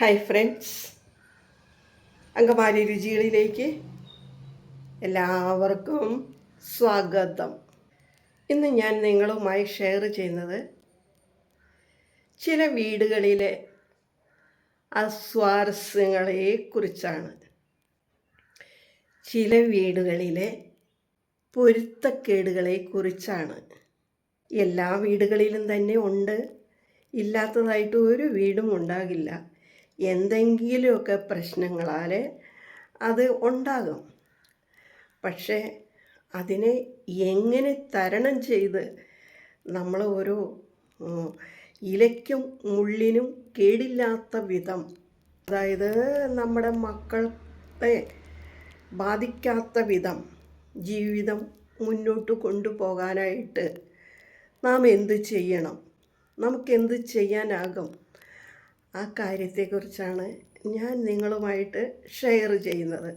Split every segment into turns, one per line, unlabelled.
Hi friends Angamaly രുചികളിലേക്ക് എല്ലാവർക്കും സ്വാഗതം. ഇന്ന് ഞാൻ നിങ്ങളുമായി ഷെയർ ചെയ്യുന്നത് ചില വീടുകളിലെ അസ്വാരസ്യങ്ങളെ കുറിച്ചാണ് ചില വീടുകളിലെ പൊരുത്തക്കേടുകളെ കുറിച്ചാണ് എല്ലാ വീടുകളിലും തന്നെ ഉണ്ട്. ഇല്ലാത്തതായിട്ട് ഒരു വീടും ഉണ്ടാകില്ല. എന്തെങ്കിലുമൊക്കെ പ്രശ്നങ്ങളാൽ അത് ഉണ്ടാകും. പക്ഷേ അതിനെ എങ്ങനെ തരണം ചെയ്ത് നമ്മൾ ഒരു ഇലയ്ക്കും മുള്ളിനും കേടില്ലാത്ത വിധം അതായത് നമ്മുടെ മക്കളെ ബാധിക്കാത്ത വിധം ജീവിതം മുന്നോട്ട് കൊണ്ടുപോകാനായിട്ട് നാം എന്ത് ചെയ്യണം? നമുക്കെന്ത് ചെയ്യാനാകും? ആ കാര്യത്തെക്കുറിച്ചാണ് ഞാൻ നിങ്ങളുമായിട്ട് ഷെയർ ചെയ്യുന്നത്.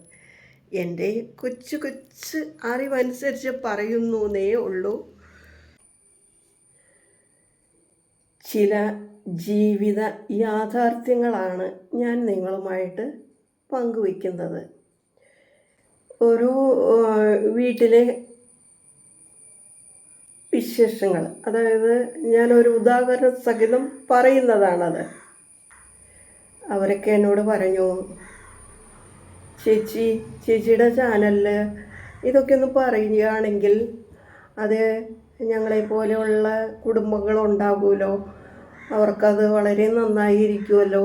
എന്റെ കൊച്ചു കൊച്ച് അറിവനുസരിച്ച് പറയുന്നേ ഉള്ളൂ. ചില ജീവിത യാഥാർത്ഥ്യങ്ങളാണ് ഞാൻ നിങ്ങളുമായിട്ട് പങ്കുവയ്ക്കുന്നത്. ഒരു വീട്ടിലെ വിശേഷങ്ങൾ. അതായത് ഞാനൊരു ഉദാഹരണ സഹിതം പറയുന്നതാണത്. അവരൊക്കെ എന്നോട് പറഞ്ഞു ചേച്ചി ചേച്ചിയുടെ ചാനലിൽ ഇതൊക്കെ ഒന്ന് പറയുകയാണെങ്കിൽ അത് ഞങ്ങളെ പോലെയുള്ള കുടുംബങ്ങളുണ്ടാകുമല്ലോ. അവർക്കത് വളരെ നന്നായിരിക്കുമല്ലോ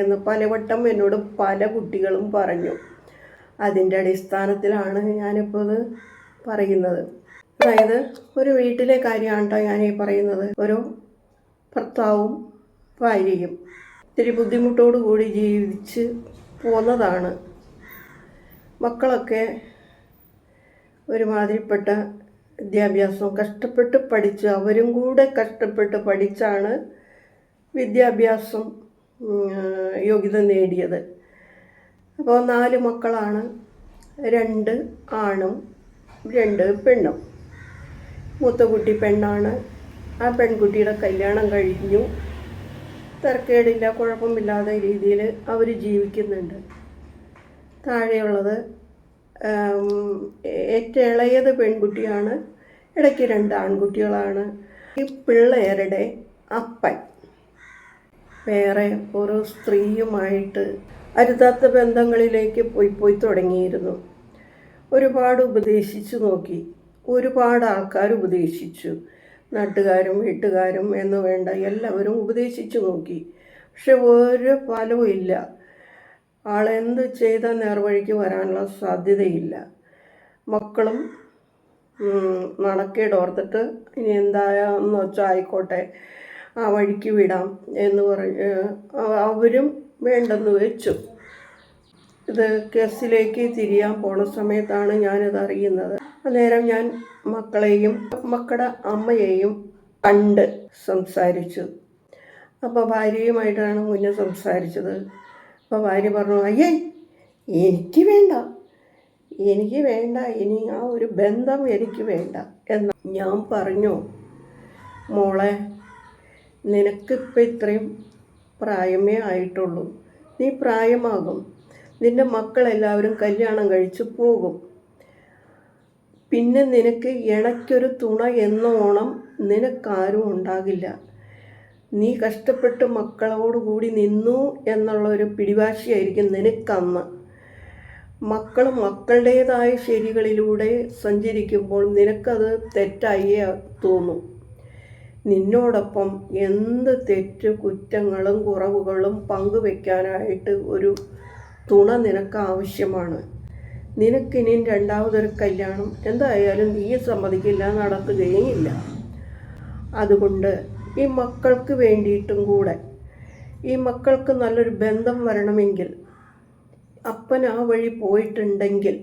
എന്ന് പലവട്ടം എന്നോട് പല കുട്ടികളും പറഞ്ഞു. അതിന്റെ അടിസ്ഥാനത്തിലാണ് ഞാനിപ്പോൾ ഇത് പറയുന്നത്. അതായത് ഒരു വീട്ടിലെ കാര്യമാണ് കേട്ടോ ഞാൻ ഈ പറയുന്നത്. ഒരു ഭർത്താവും ഭാര്യയും. ഇത്തിരി ബുദ്ധിമുട്ടോടു കൂടി ജീവിച്ച് പോന്നതാണ്. മക്കളൊക്കെ ഒരുമാതിരിപ്പെട്ട വിദ്യാഭ്യാസം കഷ്ടപ്പെട്ട് പഠിച്ച് അവരും കൂടെ കഷ്ടപ്പെട്ട് പഠിച്ചാണ് വിദ്യാഭ്യാസം യോഗ്യത നേടിയത്. അപ്പോൾ നാല് മക്കളാണ് രണ്ട് ആണും രണ്ട് പെണ്ണും. മൂത്ത കുട്ടി പെണ്ണാണ്. ആ പെൺകുട്ടിയുടെ കല്യാണം കഴിഞ്ഞു. തരക്കേടില്ല കുഴപ്പമില്ലാതെ രീതിയിൽ അവർ ജീവിക്കുന്നുണ്ട്. താഴെയുള്ളത് ഏറ്റവും ഇളയത് പെൺകുട്ടിയാണ് ഇടയ്ക്ക് രണ്ട് ആൺകുട്ടികളാണ്. ഈ പിള്ളേരുടെ അപ്പൻ വേറെ ഒരു സ്ത്രീയുമായിട്ട് അരുതാത്ത ബന്ധങ്ങളിലേക്ക് പോയി പോയി തുടങ്ങിയിരുന്നു. ഒരുപാട് ഉപദേശിച്ചു നോക്കി ഒരുപാട് ആൾക്കാർ ഉപദേശിച്ചു. നാട്ടുകാരും വീട്ടുകാരും എന്ന് വേണ്ട എല്ലാവരും ഉപദേശിച്ചു നോക്കി. പക്ഷെ ഒരു ഫലവും ഇല്ല. ആളെന്ത് ചെയ്ത നേർവഴിക്ക് വരാനുള്ള സാധ്യതയില്ല. മക്കളും നടക്കേടോർത്തിട്ട് ഇനി എന്താന്ന് വെച്ചാൽ ആയിക്കോട്ടെ ആ വഴിക്ക് വിടാം എന്ന് പറഞ്ഞ് അവരും വേണ്ടെന്ന് വെച്ചു. ഇത് കേസിലേക്ക് തിരിയാൻ പോണ സമയത്താണ് ഞാനിത് അറിയുന്നത്. അന്നേരം ഞാൻ മക്കളെയും മക്കളുടെ അമ്മയെയും കണ്ട് സംസാരിച്ചു. അപ്പോൾ ഭാര്യയുമായിട്ടാണ് മുന്നേ സംസാരിച്ചത്. അപ്പോൾ ഭാര്യ പറഞ്ഞു അയ്യേ എനിക്ക് വേണ്ട. എനിക്ക് വേണ്ട. ഇനി ആ ഒരു ബന്ധം എനിക്ക് വേണ്ട. എന്ന് ഞാൻ പറഞ്ഞു മോളെ നിനക്കിപ്പോൾ ഇത്രയും പ്രായമേ ആയിട്ടുള്ളൂ. നീ പ്രായമാകും. നിന്റെ മക്കളെല്ലാവരും കല്യാണം കഴിച്ച് പോകും. പിന്നെ നിനക്ക് ഇണയ്ക്കൊരു തുണ എന്നോണം നിനക്കാരും ഉണ്ടാകില്ല. നീ കഷ്ടപ്പെട്ട് മക്കളോടുകൂടി നിന്നു എന്നുള്ള ഒരു പിടിവാശിയായിരിക്കും നിനക്കന്ന്. മക്കൾ മക്കളുടേതായ ശരികളിലൂടെ സഞ്ചരിക്കുമ്പോൾ നിനക്കത് തെറ്റായേ തോന്നും. നിന്നോടൊപ്പം എന്ത് തെറ്റ് കുറ്റങ്ങളും കുറവുകളും പങ്കുവെക്കാനായിട്ട് ഒരു തുണ നിനക്ക് ആവശ്യമാണ് നിനക്കിനി രണ്ടാമതൊരു കല്യാണം എന്തായാലും നീ സമ്മതിക്കില്ല നടത്തുകയും ഇല്ല അതുകൊണ്ട് ഈ മക്കൾക്ക് വേണ്ടിയിട്ടും കൂടെ ഈ മക്കൾക്ക് നല്ലൊരു ബന്ധം വരണമെങ്കിൽ അപ്പൻ ആ വഴി പോയിട്ടുണ്ടെങ്കിൽ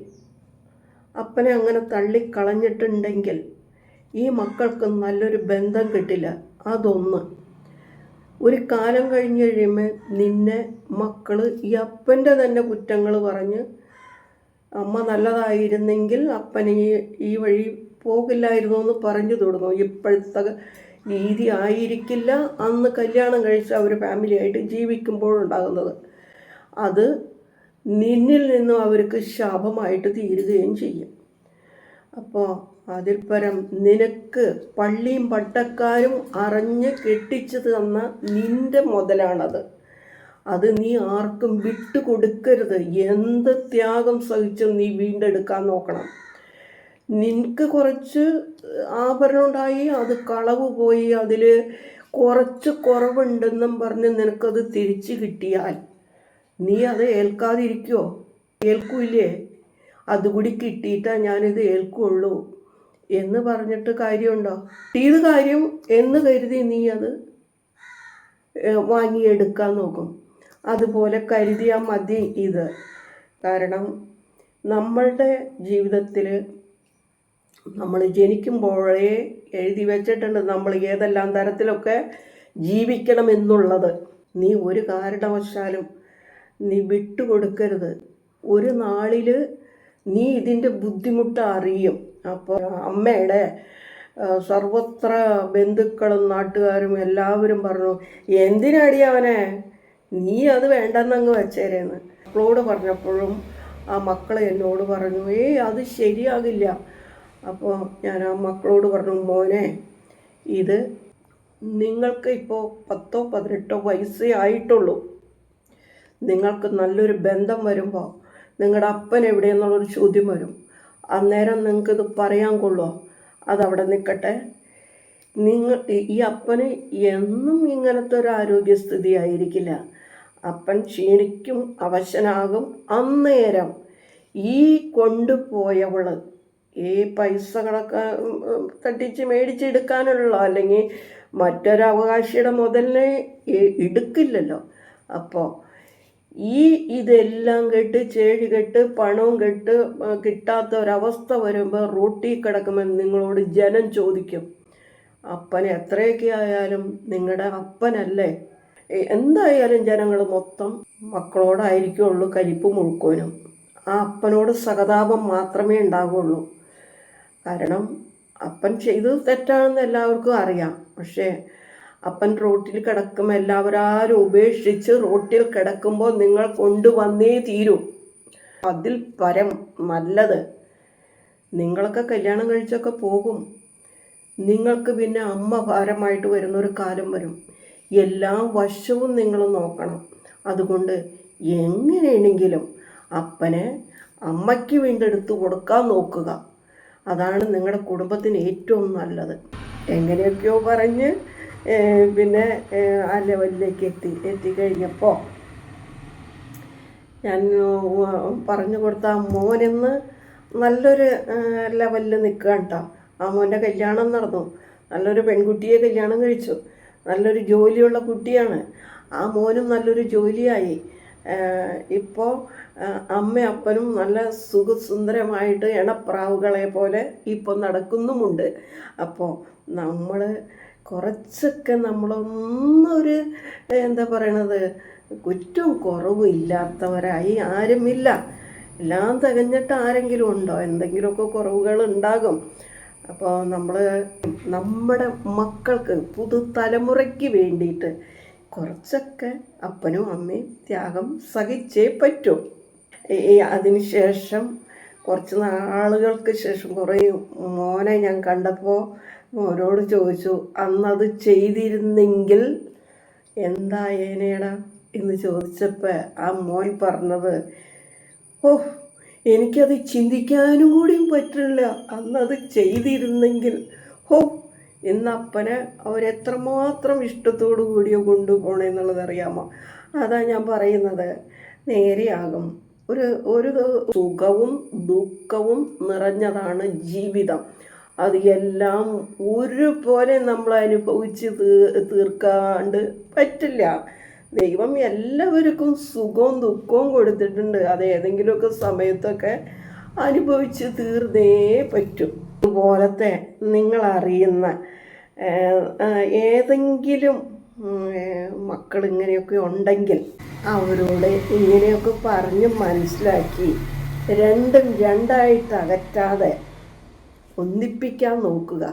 അപ്പനെ അങ്ങനെ തള്ളിക്കളഞ്ഞിട്ടുണ്ടെങ്കിൽ ഈ മക്കൾക്ക് നല്ലൊരു ബന്ധം കിട്ടില്ല. അതൊന്ന്. ഒരു കാലം കഴിഞ്ഞ് കഴിയുമ്പോൾ നിന്നെ മക്കൾ ഈ അപ്പന്റെ തന്നെ കുറ്റങ്ങൾ പറഞ്ഞ് അമ്മ നല്ലതായിരുന്നെങ്കിൽ അപ്പൻ ഈ ഈ വഴി പോകില്ലായിരുന്നു എന്ന് പറഞ്ഞു തുടങ്ങും. ഇപ്പോഴത്തെ രീതി ആയിരിക്കില്ല അന്ന് കല്യാണം കഴിച്ച അവർ ഫാമിലിയായിട്ട് ജീവിക്കുമ്പോഴുണ്ടാകുന്നത് അത് നിന്നിൽ നിന്നും അവർക്ക് ശാപമായിട്ട് തീരുകയും ചെയ്യും. അപ്പോൾ അതിൽ പരം നിനക്ക് പള്ളിയും പട്ടക്കാരും അറിഞ്ഞ് കെട്ടിച്ചു തന്ന നിന്റെ മുതലാണത്. അത് നീ ആർക്കും വിട്ടു കൊടുക്കരുത് എന്ത് ത്യാഗം സഹിച്ചും നീ വീണ്ടെടുക്കാൻ നോക്കണം. നിനക്ക് കുറച്ച് ആഭരണം ഉണ്ടായി അത് കളവ് പോയി അതിൽ കുറച്ച് കുറവുണ്ടെന്നും പറഞ്ഞ് നിനക്കത് തിരിച്ചു കിട്ടിയാൽ നീ അത് ഏൽക്കാതിരിക്കുമോ ഏൽക്കൂലേ അതുകൂടി കിട്ടിയിട്ടാ ഞാനിത് ഏൽക്കുള്ളൂ എന്ന് പറഞ്ഞിട്ട് കാര്യമുണ്ടോ? കിട്ടിയത് കാര്യം എന്ന് കരുതി നീ അത് വാങ്ങിയെടുക്കാൻ നോക്കും. അതുപോലെ കരുതിയാൽ മതി ഇത്. കാരണം നമ്മളുടെ ജീവിതത്തിൽ നമ്മൾ ജനിക്കുമ്പോഴേ എഴുതി വെച്ചിട്ടുണ്ട് നമ്മൾ ഏതെല്ലാം തരത്തിലൊക്കെ ജീവിക്കണം എന്നുള്ളത് നീ ഒരു കാരണവശാലും നീ വിട്ടുകൊടുക്കരുത്. ഒരു നാളിൽ നീ ഇതിന്റെ ബുദ്ധിമുട്ട് അറിയും. അപ്പോൾ അമ്മയുടെ സർവത്ര ബന്ധുക്കളും നാട്ടുകാരും എല്ലാവരും പറഞ്ഞു എന്തിനടി അവനെ? നീ അത് വേണ്ടെന്നങ്ങ് വെച്ചേരേന്ന്. മക്കളോട് പറഞ്ഞപ്പോഴും ആ മക്കൾ എന്നോട് പറഞ്ഞു ഏയ് അത് ശരിയാകില്ല. അപ്പോൾ ഞാൻ ആ മക്കളോട് പറഞ്ഞു മോനെ ഇത് നിങ്ങൾക്ക് ഇപ്പോൾ പത്തോ പതിനെട്ടോ വയസ്സേ ആയിട്ടുള്ളൂ. നിങ്ങൾക്ക് നല്ലൊരു ബന്ധം വരുമ്പോൾ നിങ്ങളുടെ അപ്പൻ എവിടെയെന്നുള്ളൊരു ചോദ്യം വരും. അന്നേരം നിങ്ങൾക്കിത് പറയാൻ കൊള്ളുമോ അതവിടെ നിൽക്കട്ടെ നിങ്ങൾ ഈ അപ്പന് എന്നും ഇങ്ങനത്തെ ഒരു ആരോഗ്യസ്ഥിതി ആയിരിക്കില്ല അപ്പൻ ക്ഷീണിക്കും അവശനാകും അന്നേരം ഈ കൊണ്ടുപോയവൾ ഈ പൈസകളൊക്കെ തട്ടിച്ച് മേടിച്ചെടുക്കാനുള്ള അല്ലെങ്കിൽ മറ്റൊരവകാശിയുടെ മുതലിനെ എടുക്കില്ലല്ലോ. അപ്പോൾ ഈ ഇതെല്ലാം കെട്ട് ചേഴി കെട്ട് പണവും കെട്ട് കിട്ടാത്ത ഒരവസ്ഥ വരുമ്പോൾ റോട്ടിൽ കിടക്കുമെന്ന് നിങ്ങളോട് ജനം ചോദിക്കും. അപ്പനെ എത്രയൊക്കെ ആയാലും നിങ്ങളുടെ അപ്പനല്ലേ? എന്തായാലും ജനങ്ങൾ മൊത്തം മക്കളോടായിരിക്കുള്ളൂ കരിപ്പ് മുഴുക്കോനും. ആ അപ്പനോട് സഹതാപം മാത്രമേ ഉണ്ടാകുള്ളൂ കാരണം അപ്പൻ ചെയ്തത് തെറ്റാണെന്ന് എല്ലാവർക്കും അറിയാം. പക്ഷേ അപ്പൻ റോട്ടിൽ കിടക്കും എല്ലാവരും ഉപേക്ഷിച്ച് റോട്ടിൽ കിടക്കുമ്പോൾ നിങ്ങൾ കൊണ്ടുവന്നേ തീരൂ. അതിൽ പരം നല്ലത് നിങ്ങളൊക്കെ കല്യാണം കഴിച്ചൊക്കെ പോകും. നിങ്ങൾക്ക് പിന്നെ അമ്മ ഭാരമായിട്ട് വരുന്നൊരു കാലം വരും. എല്ലാ വശവും നിങ്ങൾ നോക്കണം. അതുകൊണ്ട് എങ്ങനെയാണെങ്കിലും അപ്പനെ അമ്മയ്ക്ക് വീണ്ടെടുത്ത് കൊടുക്കാൻ നോക്കുക. അതാണ് നിങ്ങളുടെ കുടുംബത്തിന് ഏറ്റവും നല്ലത്. എങ്ങനെയൊക്കെയോ പറഞ്ഞ് പിന്നെ ആ ലെവലിലേക്ക് എത്തി എത്തിക്കഴിഞ്ഞപ്പോൾ ഞാൻ പറഞ്ഞു കൊടുത്ത മോനെന്ന് നല്ലൊരു ലെവലിൽ നിൽക്കുക കേട്ടോ ആ മോന്റെ കല്യാണം നടന്നു. നല്ലൊരു പെൺകുട്ടിയെ കല്യാണം കഴിച്ചു. നല്ലൊരു ജോലിയുള്ള കുട്ടിയാണ്. ആ മോനും നല്ലൊരു ജോലിയായി. ഇപ്പോൾ അമ്മ അപ്പനും നല്ല സുഖസുന്ദരമായിട്ട് ഇണപ്രാവുകളെ പോലെ ഇപ്പോൾ നടക്കുന്നുമുണ്ട്. അപ്പോൾ നമ്മൾ കുറച്ചൊക്കെ നമ്മളൊന്നൊരു എന്താ പറയണത് കുറ്റവും കുറവും ഇല്ലാത്തവരായി ആരുമില്ല. എല്ലാം തികഞ്ഞിട്ട് ആരെങ്കിലും ഉണ്ടോ? എന്തെങ്കിലുമൊക്കെ കുറവുകൾ ഉണ്ടാകും. അപ്പോൾ നമ്മൾ നമ്മുടെ മക്കൾക്ക് പുതുതലമുറയ്ക്ക് വേണ്ടിയിട്ട് കുറച്ചൊക്കെ അപ്പനും അമ്മയും ത്യാഗം സഹിച്ചേ പറ്റൂ. അതിനുശേഷം കുറച്ച് നാളുകൾക്ക് ശേഷം കുറേ മോനെ ഞാൻ കണ്ടപ്പോൾ മോനോട് ചോദിച്ചു അന്നത് ചെയ്തിരുന്നെങ്കിൽ എന്താ ഏനേടാ എന്ന് ചോദിച്ചപ്പോൾ ആ മോൻ പറഞ്ഞത് ഓ എനിക്കത് ചിന്തിക്കാനും കൂടിയും പറ്റില്ല. അന്നത് ചെയ്തിരുന്നെങ്കിൽ ഹോ ഇന്ന് അവരെത്രമാത്രം ഇഷ്ടത്തോടു കൂടിയോ കൊണ്ടുപോകണമെന്നുള്ളത് അറിയാമോ? അതാ ഞാൻ പറയുന്നത്. നേരെയാകും. ഒരു ഒരു സുഖവും ദുഃഖവും നിറഞ്ഞതാണ് ജീവിതം. അത് എല്ലാം ഒരുപോലെ നമ്മൾ അനുഭവിച്ച് തീർ തീർക്കാണ്ട് പറ്റില്ല. ദൈവം എല്ലാവർക്കും സുഖവും ദുഃഖവും കൊടുത്തിട്ടുണ്ട്. അത് ഏതെങ്കിലുമൊക്കെ സമയത്തൊക്കെ അനുഭവിച്ച് തീർന്നേ പറ്റും. അതുപോലത്തെ നിങ്ങളറിയുന്ന ഏതെങ്കിലും മക്കൾ ഇങ്ങനെയൊക്കെ ഉണ്ടെങ്കിൽ അവരോട് ഇങ്ങനെയൊക്കെ പറഞ്ഞ് മനസ്സിലാക്കി രണ്ടും രണ്ടായിട്ട് അകറ്റാതെ ഒന്നിപ്പിക്കാൻ നോക്കുക.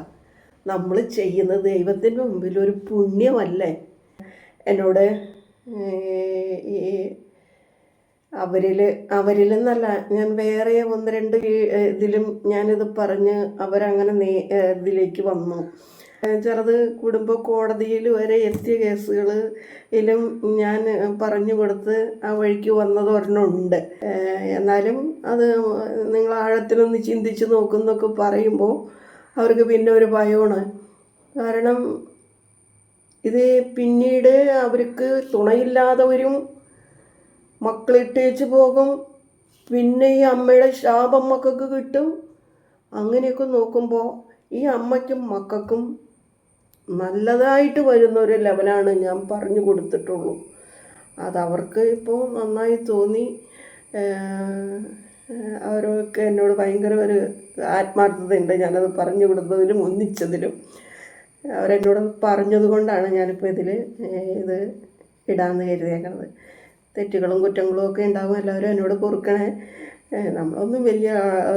നമ്മൾ ചെയ്യുന്നത് ദൈവത്തിന്റെ മുമ്പിൽ ഒരു പുണ്യമല്ലേ? എന്നോട് ഈ അവരിൽ എന്നല്ല ഞാൻ വേറെ ഒന്ന് രണ്ട് ഇതിലും ഞാനിത് പറഞ്ഞ് അവരങ്ങനെ നേ ഇതിലേക്ക് വന്നു. ചെറുത് കുടുംബ കോടതിയിൽ വരെ എത്തിയ കേസുകളിലും ഞാൻ പറഞ്ഞു കൊടുത്ത് ആ വഴിക്ക് വന്നത് ഒരെണ്ണമുണ്ട് എന്നാലും അത് നിങ്ങൾ ആഴത്തിലൊന്ന് ചിന്തിച്ച് നോക്കുന്നൊക്കെ പറയുമ്പോൾ അവർക്ക് പിന്നെ ഒരു ഭയമാണ്. കാരണം ഇത് പിന്നീട് അവർക്ക് തുണയില്ലാത്തവരും മക്കളിട്ടേച്ച് പോകും. പിന്നെ ഈ അമ്മയുടെ ശാപം മക്കൾക്ക് കിട്ടും. അങ്ങനെയൊക്കെ നോക്കുമ്പോൾ ഈ അമ്മയ്ക്കും മക്കൾക്കും നല്ലതായിട്ട് വരുന്ന ഒരു ലെവലാണ് ഞാൻ പറഞ്ഞു കൊടുത്തിട്ടുള്ളൂ. അതവർക്ക് ഇപ്പോൾ നന്നായി തോന്നി. അവരൊക്കെ എന്നോട് ഭയങ്കര ഒരു ആത്മാർത്ഥതയുണ്ട്. ഞാനത് പറഞ്ഞു കൊടുത്തതിലും ഒന്നിച്ചതിലും. അവരെന്നോട് പറഞ്ഞത് കൊണ്ടാണ് ഞാനിപ്പോൾ ഇതിൽ ഇത് ഇടാമെന്ന് കരുതിയേക്കുന്നത് തെറ്റുകളും കുറ്റങ്ങളും ഒക്കെ ഉണ്ടാകും എല്ലാവരും എന്നോട് പൊറുക്കണേ. നമ്മളൊന്നും വലിയ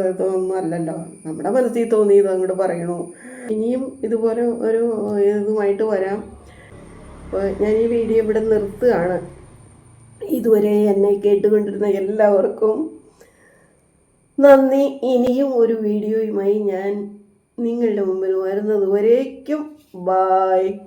ഇതൊന്നും അല്ലല്ലോ. നമ്മുടെ മനസ്സിൽ തോന്നിയത് അങ്ങോട്ട് പറയണു. ഇനിയും ഇതുപോലെ ഒരു ഇതുമായിട്ട് വരാം. അപ്പോൾ ഞാൻ ഈ വീഡിയോ ഇവിടെ നിർത്തുകയാണ്. ഇതുവരെ എന്നെ കേട്ടുകൊണ്ടിരുന്ന എല്ലാവർക്കും നന്ദി. ഇനിയും ഒരു വീഡിയോയുമായി ഞാൻ നിങ്ങളുടെ മുമ്പിൽ വരുന്നത് വരേക്കും Bye.